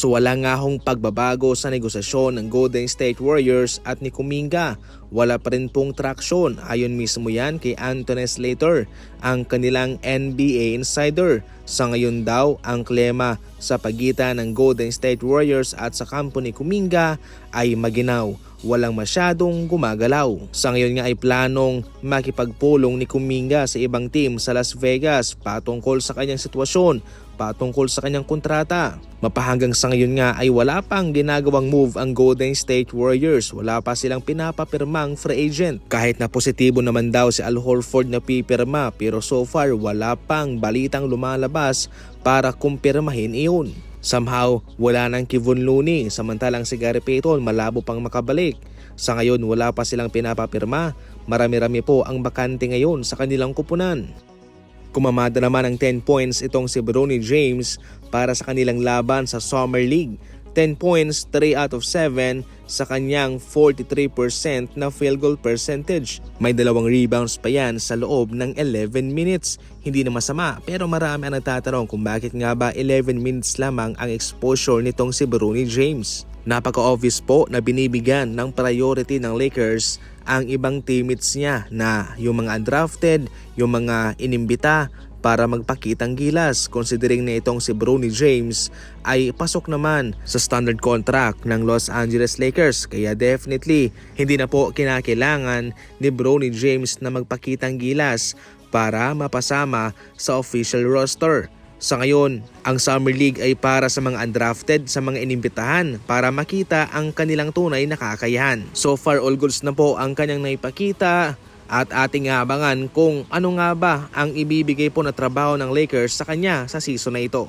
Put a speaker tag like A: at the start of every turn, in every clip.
A: So wala nga hong pagbabago sa negosasyon ng Golden State Warriors at ni Kuminga. Wala pa rin pong traksyon. Ayon mismo yan kay Anthony Slater, ang kanilang NBA insider. Sa ngayon daw, ang klema sa pagitan ng Golden State Warriors at sa kampo ni Kuminga ay maginaw walang masyadong gumagalaw. Sa ngayon nga ay planong makipagpulong ni Kuminga sa ibang team sa Las Vegas patungkol sa kanyang sitwasyon, patungkol sa kanyang kontrata. Mapahanggang sa ngayon nga ay wala pang ginagawang move ang Golden State Warriors. Wala pa silang pinapapirmang free agent. Kahit na positibo naman daw si Al Horford na pipirma pero so far wala pang balitang lumalabas para kumpirmahin iyon. Somehow, wala nang Kevon Looney samantalang si Gary Payton malabo pang makabalik. Sa ngayon, wala pa silang pinapapirma. Marami-rami po ang bakante ngayon sa kanilang kupunan. Kumamada naman ng 10 points itong si Bronny James para sa kanilang laban sa Summer League. 10 points, 3 out of 7 sa kanyang 43% na field goal percentage. May dalawang rebounds pa yan sa loob ng 11 minutes. Hindi na masama pero marami ang nagtatanong kung bakit nga ba 11 minutes lamang ang exposure nitong si Bronny James. Napaka-obvious po na binibigyan ng priority ng Lakers ang ibang teammates niya na yung mga undrafted, yung mga inimbita para magpakitang gilas considering na itong si Bronny James ay pasok naman sa standard contract ng Los Angeles Lakers kaya definitely hindi na po kinakailangan ni Bronny James na magpakitang gilas para mapasama sa official roster. Sa ngayon, ang Summer League ay para sa mga undrafted sa mga inimbitahan para makita ang kanilang tunay na kakayahan. So far all goods na po ang kanyang naipakita at ating abangan kung ano nga ba ang ibibigay po na trabaho ng Lakers sa kanya sa season na ito.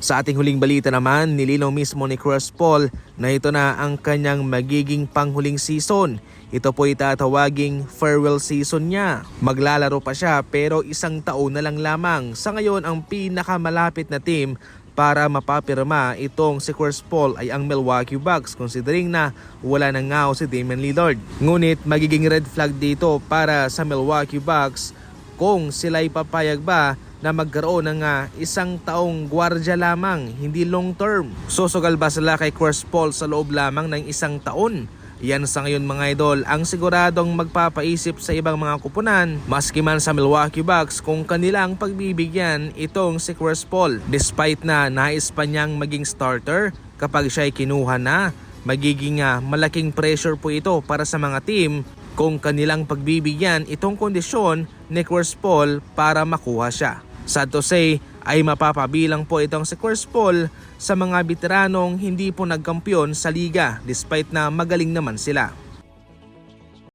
A: Sa ating huling balita naman, nilinaw mismo ni Chris Paul na ito na ang kanyang magiging panghuling season. Ito po itatawaging farewell season niya. Maglalaro pa siya pero isang taon na lang lamang. Sa ngayon, ang pinakamalapit na team para mapapirma itong si Chris Paul ay ang Milwaukee Bucks considering na wala na nga si Damian Lillard. Ngunit magiging red flag dito para sa Milwaukee Bucks kung sila'y papayag ba na magkaroon ng ah, isang taong gwardya lamang, hindi long term. Susugal ba sila kay Chris Paul sa loob lamang ng isang taon? Yan sa ngayon mga idol ang siguradong magpapaisip sa ibang mga kupunan maski man sa Milwaukee Bucks kung kanilang pagbibigyan itong si Chris Paul. Despite na nais pa niyang maging starter kapag siya ay kinuha na, magiging ah, malaking pressure po ito para sa mga team kung kanilang pagbibigyan itong kondisyon ni Chris Paul para makuha siya. Sad to say, ay mapapabilang po itong si Chris Paul sa mga veteranong hindi po nagkampiyon sa liga despite na magaling naman sila.